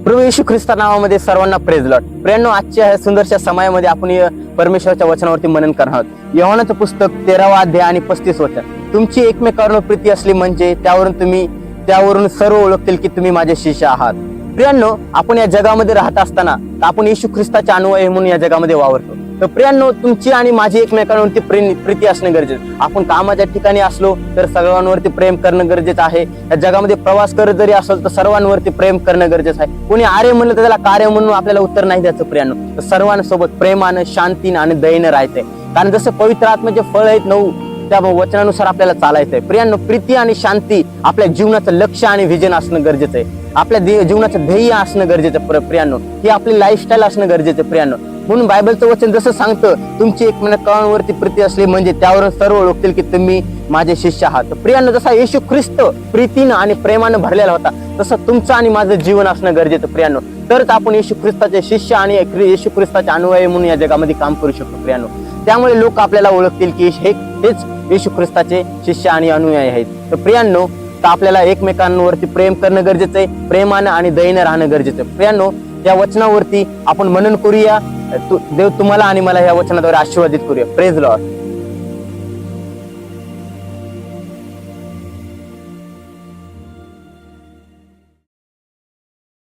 प्रभू येशू ख्रिस्ता नावामध्ये सर्वांना praise lot प्रेरणो आजच्या ह्या सुंदरशा समयामध्ये आपण परमेश्वराच्या वचनावरती मनन करणार आहोत. यवनाचं पुस्तक तेरावा अध्याय आणि पस्तीस वचन. तुमची एकमेकावर प्रीती असली म्हणजे त्यावरून तुम्ही त्यावरून सर्व ओळखतील की तुम्ही माझे शिष्य आहात. प्रियांनो आपण या जगामध्ये राहत असताना आपण येशू ख्रिस्ताच्या अनुयायी म्हणून या जगामध्ये वावरतो. तर प्रियांनो तुमची आणि माझी एकमेकांवरती प्रेम प्रीती असणं गरजेचं. आपण कामाच्या ठिकाणी असलो तर सर्वांवरती प्रेम करणं गरजेचं आहे. या जगामध्ये प्रवास करत जरी असेल तर सर्वांवरती प्रेम करणं गरजेचं आहे. कोणी आर्य म्हणलं तर त्याला कार्य म्हणून आपल्याला उत्तर नाही द्यायचं प्रियांनो. तर सर्वांसोबत प्रेमानं शांतीनं आणि दयेनं राहायचंय. कारण जसं पवित्र आत्म्याचे फळ आहेत नऊ त्या वचनानुसार आपल्याला चालायचंय. प्रियांनो प्रीती आणि शांती आपल्या जीवनाचं लक्ष आणि विजन असणं गरजेचं आहे. आपल्या जीवनाचं ध्येय असणं गरजेचं प्र- प्रियांनो. ही आपली लाईफस्टाईल असणं गरजेचं प्रियांनो. म्हणून बायबलचं वचन जसं सांगतं तुमची एक महिना कळांवरती प्रीती असली म्हणजे त्यावरून सर्व ओळखतील की तुम्ही माझे शिष्य आहात. प्रियांनो जसा येशू ख्रिस्त प्रीतीनं आणि प्रेमानं भरलेला होता तसं तुमचं आणि माझं जीवन असणं गरजेचं प्रियांनो. तरच आपण येशू ख्रिस्ताचे शिष्य आणि येशू ख्रिस्ताचे अनुयायी म्हणून या जगामध्ये काम करू शकतो प्रियानो. त्यामुळे लोक आपल्याला ओळखतील की हे हेच येशू ख्रिस्ताचे शिष्य आणि अनुयायी आहेत. तर प्रियांनो तर आपल्याला एकमेकांवरती प्रेम करणं गरजेचं आहे प्रेमानं आणि दयेनं राहणं गरजेचं आहे. प्रियांनो या वचनावरती आपण मनन करूया. तु- देव तुम्हाला आणि मला या वचनाद्वारे आशीर्वादित करूया. Praise Lord